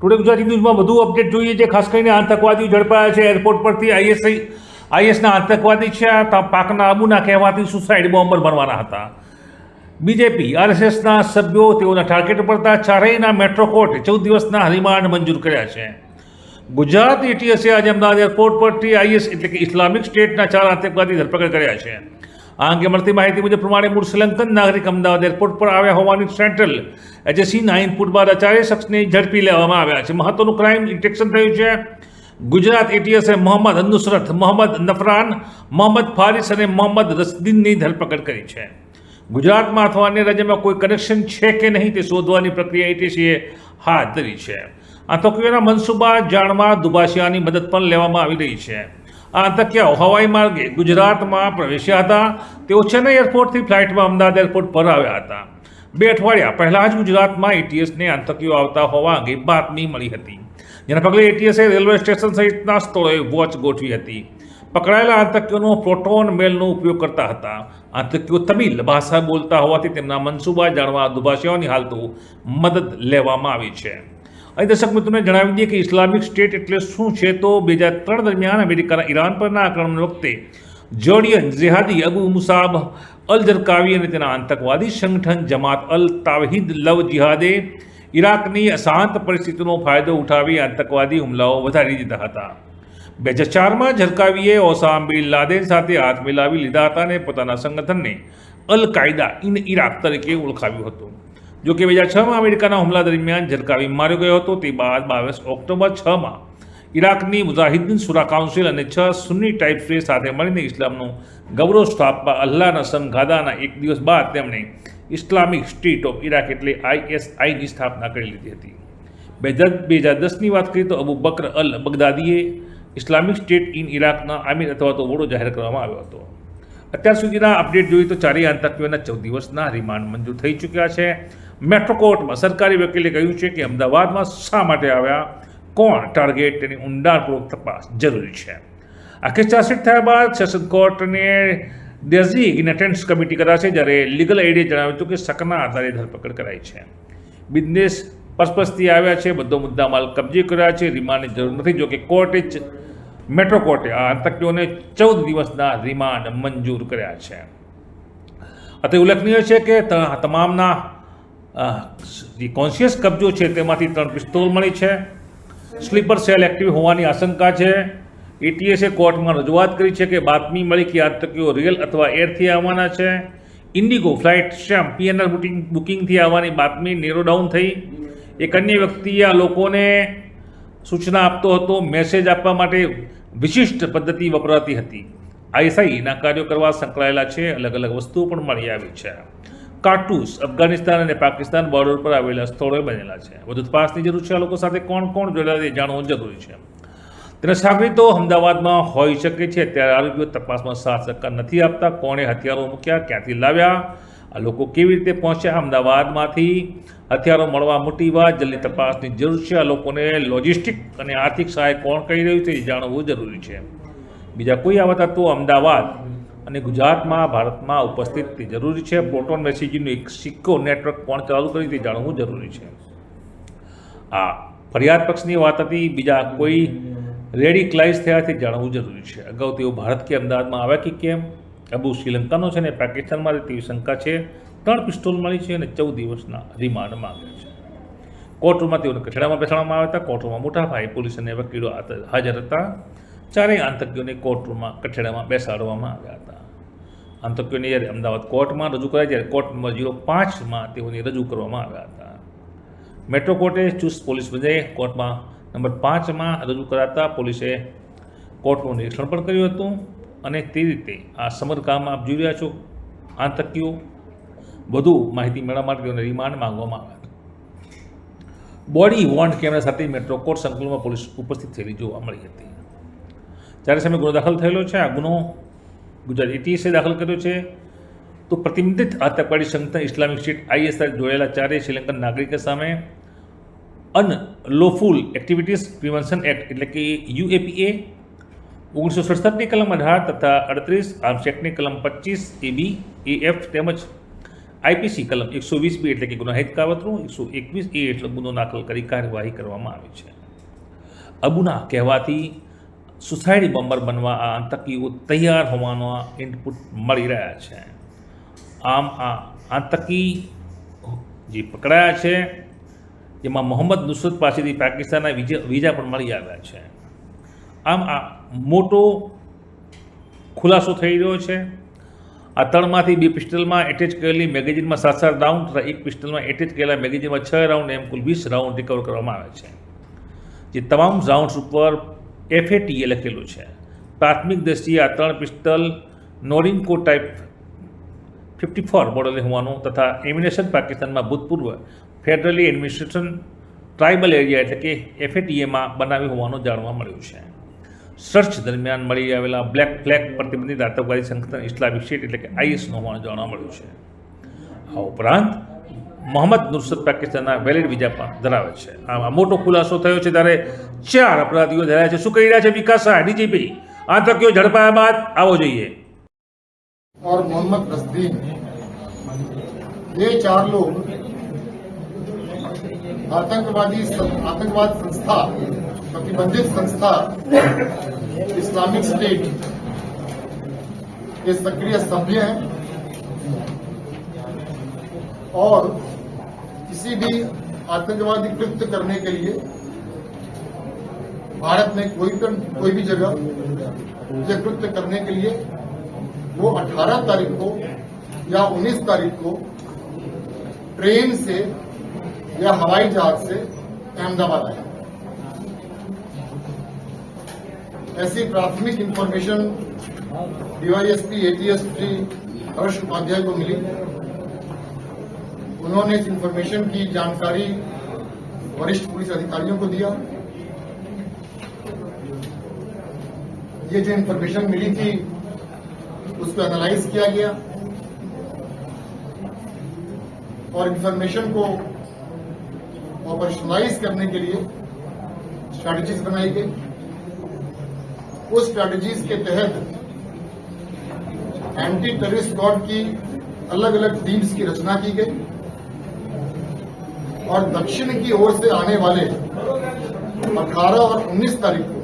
Today Gujarati ન્યૂઝમાં વધુ update જોઈએ છે. ખાસ કરીને આતંકવાદીઓ ઝડપાયા છે. એરપોર્ટ પરથી આઈએસઆઈ આઈએસના આતંકવાદી છે. પાકના આબુના કહેવાથી સુસાઇડ બોમ્બર ભરવાના હતા. બીજેપી આરએસએસના સભ્યો તેઓના ટાર્ગેટ પર હતા. ચારેયના મેટ્રો કોર્ટે ચૌદ દિવસના રિમાન્ડ મંજૂર કર્યા છે. ગુજરાત એટીએસે આજે અમદાવાદ એરપોર્ટ પરથી આઈએસ એટલે કે ઇસ્લામિક સ્ટેટના ચાર આતંકવાદી ધરપકડ કર્યા છે. આ અંગે મળતી માહિતી મુજબ પ્રમાણે મૂળ શ્રીલંકન નાગરિક અમદાવાદ એરપોર્ટ પર આવ્યા હોવાની સેન્ટ્રલ એજન્સીના ઇનપુટ બાદ આ ચારેય શખ્સને ઝડપી લેવામાં આવ્યા છે. મહત્વનું ક્રાઇમ ડિટેક્શન થયું છે. ગુજરાત એટીએસે મોહમ્મદ અનુસરત મોહમ્મદ નફરાન, મોહમ્મદ ફારિસ અને મોહમ્મદ રસદીનની ધરપકડ કરી છે. ગુજરાતમાં અથવા અન્ય રાજ્યમાં કોઈ કનેક્શન છે કે નહીં તે શોધવાની પ્રક્રિયા એટીસીએ હાથ ધરી છે. આતંકીઓના મનસુબા જાણવા દુભાષિયાની મદદ પણ લેવામાં આવી રહી છે. આ આતંકીઓ હવાઈ માર્ગે ગુજરાતમાં પ્રવેશ્યા હતા. તેઓ ચેન્નઈ એરપોર્ટથી ફ્લાઇટમાં અમદાવાદ એરપોર્ટ પર આવ્યા હતા. બે અઠવાડિયા પહેલાં જ ગુજરાતમાં એટીએસને આતંકીઓ આવતા હોવા અંગે બાતમી મળી હતી. જેના પગલે એટીએસે રેલવે સ્ટેશન સહિતના સ્થળોએ વોચ ગોઠવી હતી. પકડાયેલા આતંકીઓનો પ્રોટોન મેલનો ઉપયોગ કરતા હતા. આતંકીઓ તમિલ ભાષા બોલતા હોવાથી તેમના મનસૂબા જાણવા દુભાષીઓની હાલતો મદદ લેવામાં આવી છે. અહીં દર્શક મિત્રોને જણાવી દઈએ કે ઇસ્લામિક સ્ટેટ એટલે શું છે? તો બે હજાર ત્રણ દરમિયાન અમેરિકાના ઈરાન પરના આક્રમણ વખતે જોર્ડિયન જેહાદી અબુ મુસાબ અલ જરકાવી અને તેના આતંકવાદી સંગઠન જમાત અલ તાવહિદ લવ જિહાદે ઇરાકની અશાંત પરિસ્થિતિનો ફાયદો ઉઠાવી આતંકવાદી હુમલાઓ વધારી દીધા હતા. બે હજાર ચારમાં ઝરકાવીએ ઓસામ બિન લાદેન સાથે હાથ મિલાવી લીધા હતા અને પોતાના સંગઠનને અલ કાયદા ઇન ઇરાક તરીકે ઓળખાવ્યું હતું. જો કે બે હજાર છમાં અમેરિકાના હુમલા દરમિયાન ઝરકાવી માર્યો ગયો હતો, તે બાદ બાવીસ ઓક્ટોબર છમાં ઇરાકની મુજાહિદ્દીન સુરા કાઉન્સિલ અને છ સુન્ની ટાઈપ્સે સાથે મળીને ઇસ્લામનું ગૌરવ સ્થાપવા અલ્લાહના સંઘાદાના એક દિવસ બાદ તેમણે ઇસ્લામિક સ્ટેટ ઓફ ઇરાક એટલે આઈએસઆઈની સ્થાપના કરી લીધી હતી. બે હજાર બે હજાર દસની વાત કરીએ તો અબુ બકર અલ બગદાદીએ ઇસ્લામિક સ્ટેટ ઇન ઇરાકના આમિર અથવા તો વડો જાહેર કરવામાં આવ્યો હતો. અત્યાર સુધીના અપડેટ જોઈએ તો ચારેય આતંકીઓના ચૌદ દિવસના રિમાન્ડ મંજૂર થઈ ચૂક્યા છે. મેટ્રો કોર્ટમાં સરકારી વકીલે કહ્યું છે કે અમદાવાદમાં શા માટે આવ્યા? કોણ ટાર્ગેટ? તેની ઊંડાણપૂર્વક તપાસ જરૂરી છે. આ કેસ ચાર્જશીટ થયા બાદ સેશન કોર્ટને ડેઝિગ્નેટેન્સ કમિટી કરાશે જ્યારે લીગલ એડે જણાવ્યું હતું કે શકના આધારે ધરપકડ કરાઈ છે. બિઝનેસ પર્પઝથી આવ્યા છે, બધો મુદ્દા માલ કબજે કર્યા છે, રિમાન્ડની જરૂર નથી. જો કે કોર્ટે જ મેટ્રો કોર્ટે આ આતંકીઓને ચૌદ દિવસના રિમાન્ડ મંજૂર કર્યા છે. અતિ ઉલ્લેખનીય છે કે તમામના જે કોન્શિયસ કબજો છે તેમાંથી ત્રણ પિસ્તોલ મળી છે. સ્લીપર સેલ એક્ટિવ હોવાની આશંકા છે. એટીએસે કોર્ટમાં રજૂઆત કરી છે કે બાતમી મળી કે આતંકીઓ રિયલ અથવા એરથી આવવાના છે. IndiGo flight Shyam PNR booking બુકિંગથી આવવાની બાતમી નેરો ડાઉન થઈ. એક અન્ય વ્યક્તિએ આ લોકોને સૂચના આપતો હતો મેસેજ આપવા માટે વિશિષ્ટ પદ્ધતિ વપરાતી હતી. આઈએસઆઈના કાર્યો કરવા સંકળાયેલા છે. અલગ અલગ વસ્તુઓ પણ મળી આવી છે. કારતૂસ અફઘાનિસ્તાન અને પાકિસ્તાન બોર્ડર પર આવેલા સ્થળોએ બનેલા છે. વધુ તપાસની જરૂર છે આ લોકો સાથે કોણ કોણ જોડાયેલા એ જાણવું જરૂરી છે. તેના સાગરીતો અમદાવાદમાં હોઈ શકે છે, ત્યારે આરોપીઓ તપાસમાં સાથ સહકાર નથી આપતા. કોણે હથિયારો મૂક્યા, ક્યાંથી લાવ્યા? આ લોકો કેવી રીતે પહોંચ્યા? અમદાવાદમાંથી હથિયારો મળવા મોટી વાત. જલ્દી તપાસની જરૂર છે આ લોકોને લોજિસ્ટિક અને આર્થિક સહાય કોણ કરી રહ્યું છે એ જાણવું જરૂરી છે. બીજા કોઈ આવા તત્વો અમદાવાદ અને ગુજરાતમાં, ભારતમાં ઉપસ્થિત તે જરૂરી છે. પ્રોટોન મેસેજિંગનો એક સિક્કો નેટવર્ક કોણ ચાલુ કર્યું તે જાણવું જરૂરી છે. આ ફરિયાદ પક્ષની વાત હતી. બીજા કોઈ રેડિકલાઇઝ થયા તે જાણવું જરૂરી છે. અગાઉ તેઓ ભારત કે અમદાવાદમાં આવ્યા કે કેમ? અબુ શ્રીલંકાનો છે ને પાકિસ્તાનમાં તેવી શંકા છે. ત્રણ પિસ્તોલ મળી છે અને ચૌદ દિવસના રિમાન્ડ માંગ્યા છે. કોર્ટરૂમમાં તેઓને કઠેડામાં બેસાડવામાં આવ્યા હતા. કોર્ટરૂમમાં મોટા ભાઈ પોલીસ અને વકીલો હાજર હતા. ચારેય આતંકીઓને કોર્ટરૂમમાં કઠેડામાં બેસાડવામાં આવ્યા હતા. આતંકીઓને જ્યારે અમદાવાદ કોર્ટમાં રજૂ કરાય ત્યારે કોર્ટ નંબર જીરો પાંચમાં તેઓને રજૂ કરવામાં આવ્યા હતા. મેટ્રો કોર્ટે ચુસ્ત પોલીસ વજે કોર્ટમાં નંબર પાંચમાં રજૂ કરાતા પોલીસે કોર્ટનું નિરીક્ષણ પણ કર્યું હતું અને તે રીતે આ સમરકામ આપ જોઈ રહ્યા છો. આતંકીઓ વધુ માહિતી મેળવવા માટે તેઓને રિમાન્ડ માંગવામાં આવ્યા બોડી વોન્ટ કેમેરા સાથે મેટ્રો કોર્ટ સંકુલમાં પોલીસ ઉપસ્થિત થયેલી જોવા મળી હતી. જ્યારે સામે ગુનો દાખલ થયેલો છે, આ ગુનો ગુજરાત એટીએસે દાખલ કર્યો છે તો પ્રતિબંધિત આતંકવાદી સંગઠન ઇસ્લામિક સ્ટેટ આઈએસઆઈ જોડાયેલા ચારેય શ્રીલંકન નાગરિકો સામે અનલોફુલ એક્ટિવિટીઝ પ્રિવેન્શન એક્ટ એટલે કે યુએપીએ ઓગણીસો સડસઠની કલમ અઢાર તથા અડત્રીસ આર્મ્સ એક્ટની કલમ પચીસ એ બી એ એફ તેમજ આઈપીસી કલમ એકસો વીસ બી એટલે કે ગુનાહિત કાવતરું એકસો એકવીસ એ એટલે ગુનો દાખલ કરી કાર્યવાહી કરવામાં આવી છે અબુના કહેવાથી સુસાઇડ બોમ્બર બનવા આ આતંકીઓ તૈયાર હોવાનો ઇનપુટ મળી રહ્યા છે. આમ આ આતંકી જે પકડાયા છે જેમાં મોહમ્મદ નુસરત પાસેથી પાકિસ્તાનના વિજા પણ મળી આવ્યા છે. આમ આ મોટો ખુલાસો થઈ રહ્યો છે. આ ત્રણમાંથી બે પિસ્ટલમાં એટેચ કરેલી મેગેઝિનમાં સાત સાત રાઉન્ડ તથા એક પિસ્ટલમાં એટેચ કરેલા મેગેઝિનમાં છ રાઉન્ડ એમ કુલ વીસ રાઉન્ડ રિકવર કરવામાં આવે છે. જે તમામ રાઉન્ડ્સ ઉપર એફએટીએ લખેલું છે. પ્રાથમિક દ્રષ્ટિએ આ ત્રણ પિસ્તલ નોરિન્કો ટાઈપ ફિફ્ટી ફોર મોડલની હોવાનું તથા એમિનેશન પાકિસ્તાનમાં ભૂતપૂર્વ ફેડરલી એડમિનિસ્ટ્રેશન ટ્રાઇબલ એરિયા એટલે કે એફએટીએમાં બનાવ્યું હોવાનું જાણવા મળ્યું છે. સર્ચ દરમિયાન મળી આવેલા બ્લેક ફ્લેગ પ્રતિબંધિત આતંકવાદી સંગઠન ઇસ્લામિક સ્ટેટ એટલે કે આઈએસનું હોવાનું જાણવા મળ્યું છે. આ ઉપરાંત મોહમ્મદ નુસરત પાકિસ્તાનના વેલિડ વિઝા પણ ધરાવે છે આ મોટો ખુલાસો થયો છે ત્યારે ચાર અપરાધીઓ ધરાયા છે શું કહી રહ્યા છે વિકાસ શાહ ડીજીપી આતંકીઓ ઝડપાયા બાદ આવો જોઈએ और मोहम्मद रसदीन ये चार लोग आतंकवादी आतंकवाद संस्था प्रतिबंधित संस्था इस्लामिक स्टेट के सक्रिय सभ्य हैं और किसी भी आतंकवादी कृत्य करने के लिए भारत में कोई पर- कोई भी जगह ये कृत्य करने के लिए वो 18 तारीख को या 19 तारीख को ट्रेन से या हवाई जहाज़ से अहमदाबाद आए। ऐसी प्राथमिक information DYSP ATS Shri Harsh Upadhyay को मिली। उन्होंने इस इंफॉर्मेशन की जानकारी वरिष्ठ पुलिस अधिकारियों को दिया। ये जो इंफॉर्मेशन मिली थी, उसको एनालाइज किया गया और इंफॉर्मेशन को ऑपरेशनलाइज करने के लिए स्ट्रैटेजीज बनाई गई। उस स्ट्रैटेजीज के तहत एंटी टेररिस्ट स्क्वाड की अलग अलग टीम्स की रचना की गई। और दक्षिण की ओर से आने वाले 18 और 19 तारीख को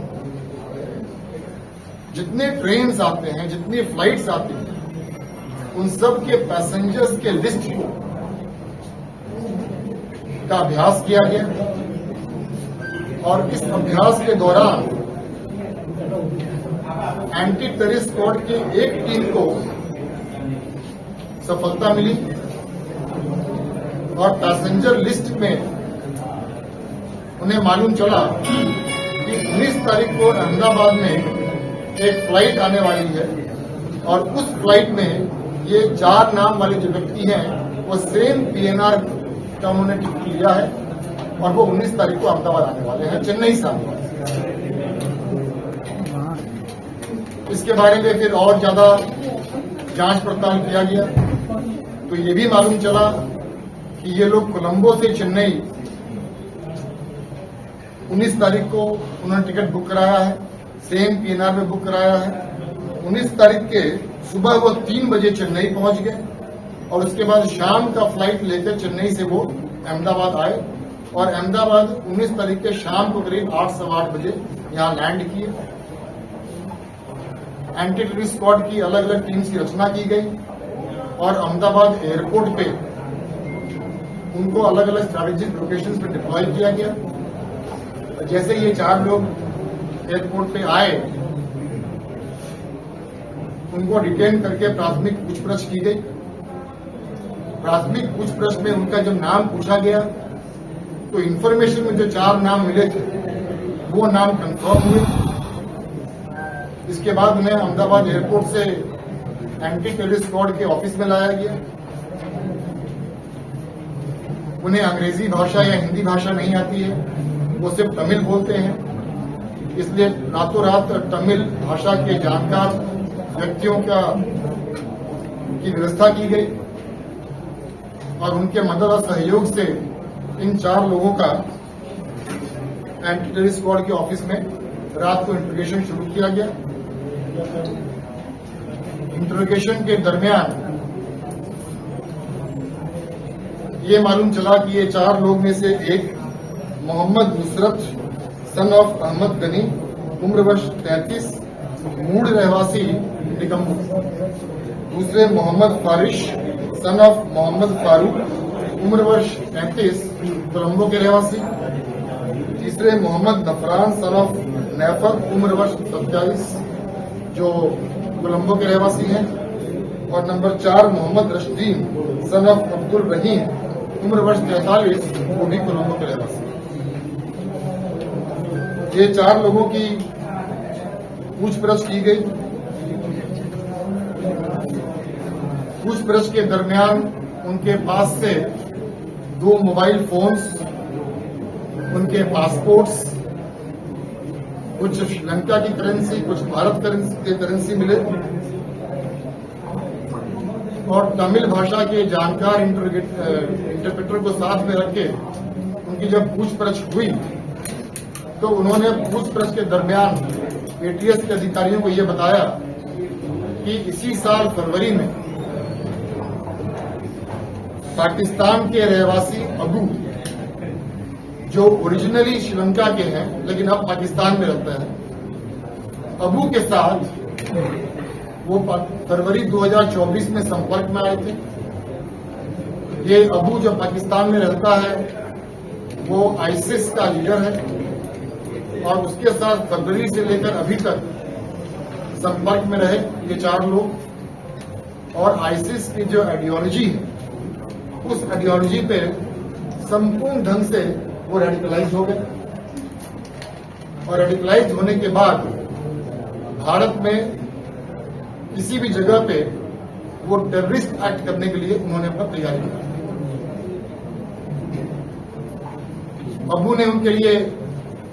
जितने ट्रेन आते हैं, जितनी फ्लाइट्स आती हैं, उन सब के पैसेंजर्स के लिस्ट को का अभ्यास किया गया। और इस अभ्यास के दौरान एंटी टेररिस्ट स्क्वाड की एक टीम को सफलता मिली। और पैसेंजर लिस्ट में उन्हें मालूम चला कि 19 तारीख को अहमदाबाद में एक फ़्लाइट आने वाली है और उस फ़्लाइट में ये चार नाम वाले जो व्यक्ति हैं, वो सेम पीएनआर का उन्होंने टिकट लिया है और वो 19 तारीख को अहमदाबाद आने वाले हैं, चेन्नई से आने वाले इसके बारे में फिर और ज़्यादा जाँच पड़ताल किया गया तो ये भी मालूम चला कि ये लोग कोलंबो से चेन्नई 19 तारीख को उन्होंने टिकट बुक कराया है, सेम पीएनआर में बुक कराया है। 19 तारीख के सुबह वो तीन बजे चेन्नई पहुँच गए और उसके बाद शाम का फ़्लाइट लेकर चेन्नई से वो अहमदाबाद आए और अहमदाबाद 19 तारीख के शाम को करीब आठ सवा आठ बजे यहाँ लैंड किए। एंटी टेररिस्ट स्क्वाड की अलग अलग टीम्स की रचना की गई और अहमदाबाद एयरपोर्ट पे उनको अलग अलग स्ट्रैटेजिक लोकेशंस पे डिप्लॉय किया गया। जैसे ये चार लोग एयरपोर्ट पे आए, उनको डिटेन करके प्राथमिक पूछपरछ की गई। प्राथमिक पूछपरछ में उनका जब नाम पूछा गया तो इन्फॉर्मेशन में जो चार नाम मिले थे, वो नाम कंफर्म हुए। इसके बाद उन्हें अहमदाबाद एयरपोर्ट से एंटी टेररिस्ट स्क्वाड के ऑफ़िस में लाया गया। उन्हें अंग्रेज़ी भाषा या हिंदी भाषा नहीं आती है, वो सिर्फ़ तमिल बोलते हैं। इसलिए रातों रात तमिल भाषा के जानकार व्यक्तियों का की व्यवस्था की गई और उनके मदद और सहयोग से इन चार लोगों का एंटी टेररिस्ट स्क्वाड के ऑफ़िस में रात को इंट्रोगेशन शुरू किया गया। इंट्रोगेशन के दरमियान ये मालूम चला कि ये चार लोग में से एक मोहम्मद नुसरत सन ऑफ़ अहमद गनी उम्र वर्ष तैतीस मूड रहवासी निकम्बू दूसरे मोहम्मद फारिश सन ऑफ़ मोहम्मद फारूक, उम्र वर्ष तैतीस कोलम्बो के रहवासी। तीसरे मोहम्मद नफरान सन ऑफ़ नैफर, उम्र वर्ष सत्ताईस, जो कोलम्बो के रहवासी हैं। और नंबर चार मोहम्मद रशदीन सन ऑफ़ अब्दुल रहीम उम्र वर्ष तैतालीस भी कोलंबो के रहवासी ये चार लोगों की पूछपरछ की गई। पूछपरछ के दरमियान उनके पास से दो मोबाइल फोन्स, उनके पासपोर्ट्स, कुछ श्रीलंका की करेंसी, कुछ भारत करेंसी, के करेंसी मिले। और तमिल भाषा के जानकार इंटरप्रेटर को साथ में रख के उनकी जब पूछपरछ हुई तो उन्होंने पूछपरछ के दरमियान एटीएस के अधिकारियों को यह बताया कि इसी साल फरवरी में पाकिस्तान के रहवासी अबू, जो ओरिजिनली श्रीलंका के हैं, लेकिन अब पाकिस्तान में रहते हैं, अबू के साथ वो फरवरी 2024 में संपर्क में आए थे। ये अबू जो पाकिस्तान में रहता है, वो आईसिस का लीडर है। और उसके साथ फरवरी से लेकर अभी तक संपर्क में रहे ये चार लोग। और आईसिस की जो आइडियोलॉजी है, उस आइडियोलॉजी पे संपूर्ण ढंग से वो रेडिकलाइज हो गए। और रेडिकलाइज होने के बाद भारत में किसी भी जगह पे वो टेररिस्ट एक्ट करने के लिए उन्होंने अपना तैयारी की अबू ने उनके लिए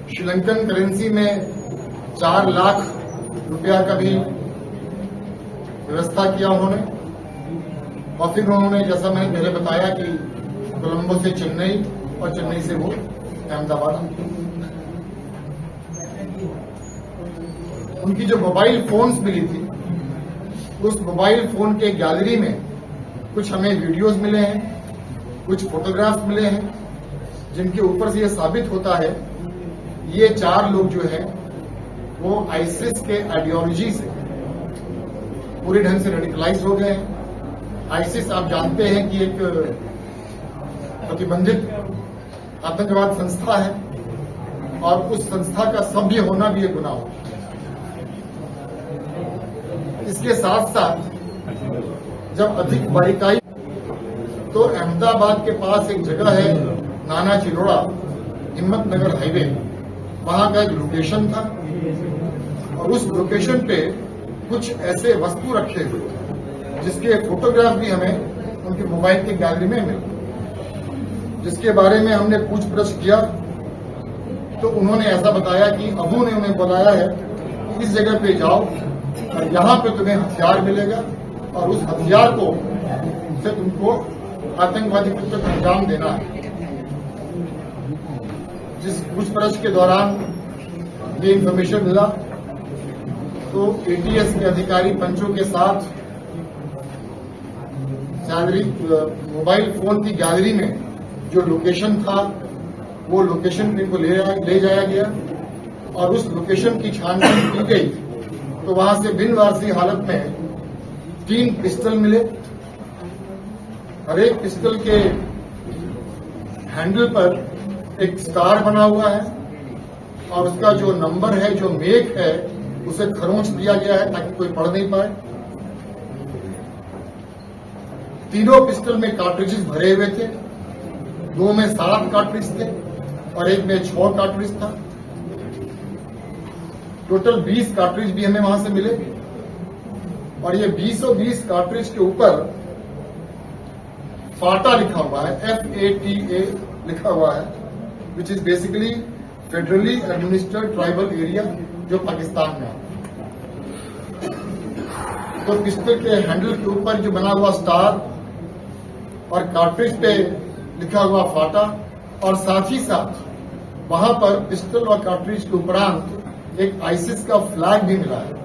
श्रीलंकन करेंसी में चार लाख रुपया का भी व्यवस्था किया उन्होंने। और फिर उन्होंने, जैसा मैंने पहले बताया कि कोलंबो से चेन्नई और चेन्नई से वो अहमदाबाद उनकी जो मोबाइल फोन्स मिली थी उस मोबाइल फ़ोन के गैलरी में कुछ हमें वीडियोस मिले हैं, कुछ फोटोग्राफ्स मिले हैं, जिनके ऊपर से यह साबित होता है, ये चार लोग जो है, वो आईसिस के आइडियोलॉजी से पूरी ढंग से रेडिकलाइज हो गए हैं। आईसिस आप जानते हैं कि एक प्रतिबंधित आतंकवाद संस्था है और उस संस्था का सभ्य होना भी एक गुनाह होता है। इसके साथ साथ जब अधिक बारीकाई तो अहमदाबाद के पास एक जगह है, नाना चिरोड़ा हिम्मत नगर हाईवे। वहाँ का एक लोकेशन था। और उस लोकेशन पे कुछ ऐसे वस्तु रखे हुए जिसके फोटोग्राफ भी हमें उनके मोबाइल की गैलरी में मिले। जिसके बारे में हमने पूछ पूछपरछ किया तो उन्होंने ऐसा बताया कि अबू ने उन्हें बताया है कि इस जगह पे जाओ। और यहाँ पे तुम्हें हथियार मिलेगा और उस हथियार को से तुमको आतंकवादी कृत्य को अंजाम देना है। जिस पूछपरछ के दौरान ये इन्फॉर्मेशन मिला तो एटीएस के अधिकारी पंचों के साथ सैलरी मोबाइल फ़ोन की गैलरी में जो लोकेशन था वो लोकेशन को ले, ले जाया गया और उस लोकेशन की छानबीन की गई। तो वहाँ से बिन वारसी हालत में तीन पिस्टल मिले। हर एक पिस्टल के हैंडल पर एक स्टार बना हुआ है और उसका जो नंबर है, जो मेक है, उसे खरोंच दिया गया है ताकि कोई पढ़ नहीं पाए। तीनों पिस्टल में कार्ट्रिजेस भरे हुए थे। दो में सात कार्ट्रिज थे और एक में छह कार्ट्रिज था। टोटल 20 कार्ट्रिज भी हमें वहाँ से मिले। और ये 20 कार्ट्रिज के ऊपर फाटा लिखा हुआ है एफ़ ए टी ए लिखा हुआ है which is basically federally administered tribal area जो पाकिस्तान में है। तो पिस्टल के हैंडल के ऊपर जो बना हुआ स्टार और कार्ट्रिज पे लिखा हुआ फाटा और साथ ही साथ वहाँ पर पिस्टल और कार्ट्रिज के उपरांत एक आईसिस का फ्लैग भी मिला है,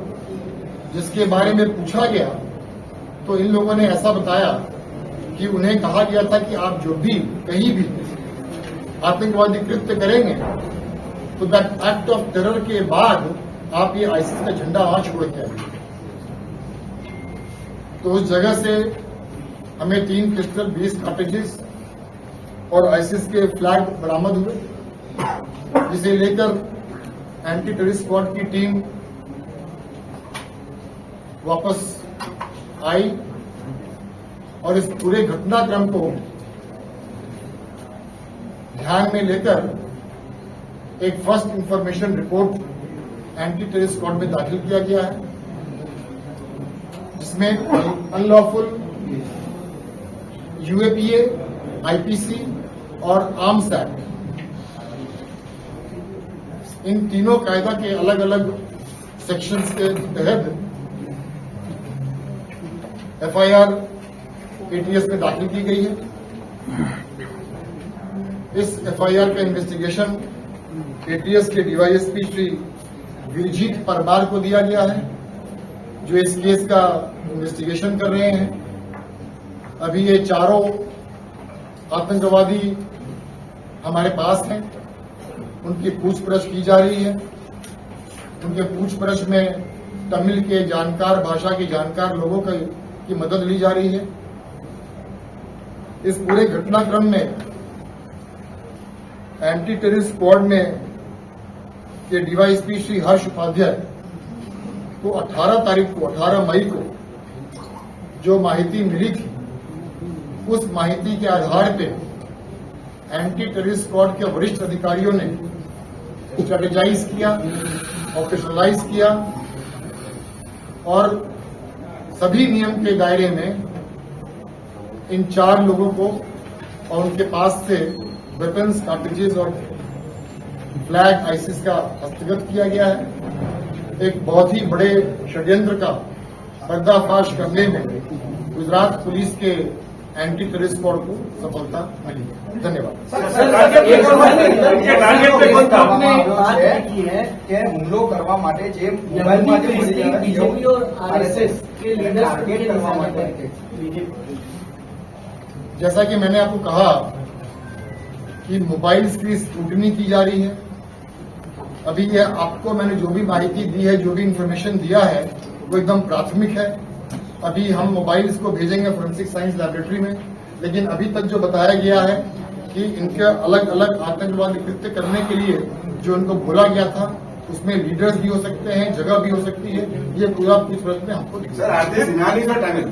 जिसके बारे में पूछा गया तो इन लोगों ने ऐसा बताया कि उन्हें कहा गया था कि आप जो भी कहीं भी आतंकवादी कृत्य करेंगे तो दैट एक्ट ऑफ़ टेरर के बाद आप ये आईसीस का झंडा वहाँ छोड़ के आएँगे। तो उस जगह से हमें तीन पिस्टल बीस कार्टेजेस और आईसीस के फ्लैग बरामद हुए, जिसे लेकर एंटी टेररिस्ट स्क्वाड की टीम वापस आई और इस पूरे घटनाक्रम को ध्यान में लेकर एक first information report anti terrorist squad में दाखिल किया गया है, जिसमें अनलॉफुल यूएपीए आईपीसी और आर्म्स एक्ट इन तीनों कायदा के अलग अलग सेक्शंस के तहत एफआईआर एटीएस में दाखिल की गई है। इस एफआईआर का इन्वेस्टिगेशन एटीएस के डीवाईएसपी श्री वीरजीत परमार को दिया गया है, जो इस केस का इन्वेस्टिगेशन कर रहे हैं। अभी ये चारों आतंकवादी हमारे पास हैं। उनकी पूछपरछ की जा रही है। उनके पूछपरछ में तमिल के जानकार, भाषा के जानकार लोगों का की मदद ली जा रही है। इस पूरे घटनाक्रम में एंटी टेररिस्ट स्क्वाड में के डीवाईएसपी श्री हर्ष उपाध्याय को 18 तारीख को 18 मई को जो माहिती मिली थी, उस माहिती के आधार पे एंटी टेररिस्ट स्क्वाड के वरिष्ठ अधिकारियों ने स्ट्रेटेजाइज किया ऑपरेशनलाइज किया और सभी नियम के दायरे में इन चार लोगों को और उनके पास से वेपन्स कार्टिजेस और फ्लैग आईसिस का हस्तगत किया गया है। एक बहुत ही बड़े षड्यंत्र का पर्दाफाश करने में गुजरात पुलिस के एंटी टेररिस्ट स्क्वाड को सफलता मिली है धन्यवाद એક ટાર્ગેટ पे કોણ था? વાત એ की है કે હુમલો કરવા માટે જે મોબાઈલમાં જે મળી આવે बीजेपी और आरएसएस के लीडर्स टारगेट કરવા માટે जैसा कि मैंने आपको कहा कि मोबाइल्स की स्क्रूटनी की जा रही है अभी ये आपको मैंने जो भी माहिती दी है जो भी इंफॉर्मेशन दिया है वो एकदम प्राथमिक है अभी हम मोबाइल्स को भेजेंगे फोरेंसिक साइंस लैबोरेटरी में लेकिन अभी तक जो बताया गया है कि इनके अलग अलग आतंकवादी कृत्य करने के लिए जो इनको बोला गया था उसमें लीडर्स भी हो सकते हैं जगह भी हो सकती है ये पूरा पूछपरछ में हमको दिख सर आर दिस सिनारीज और टाइमिंग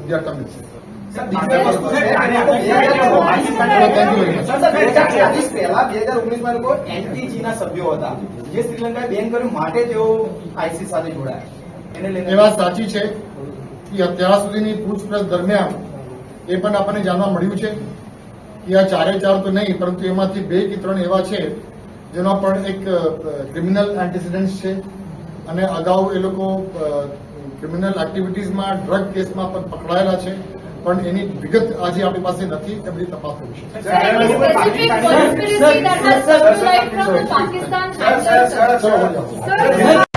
दिया तमिल से થેન્ક યુ વેરી મચ બે હજાર ચાલીસ પહેલા બે હજાર ઓગણીસમાં લોકો એનટીજીના સભ્યો હતા જે શ્રીલંકાએ બેન કર્યું માટે તેઓ આઈસી સાથે જોડાયા એને લઈને એ વાત સાચી છે કે અત્યાર સુધીની પૂછપરછ દરમિયાન એ પણ આપણને જાણવા મળ્યું છે કે આ ચારે ચાર તો નહીં પરંતુ એમાંથી બે કે ત્રણ એવા છે જેનો પણ એક ક્રિમિનલ એન્ટિસિડન્ટ્સ છે અને અગાઉ એ લોકો ક્રિમિનલ એક્ટિવિટીઝમાં ડ્રગ કેસમાં પણ પકડાયેલા છે પણ એની વિગત આજે આપણી પાસે નથી એ બધી તપાસ કરવી છે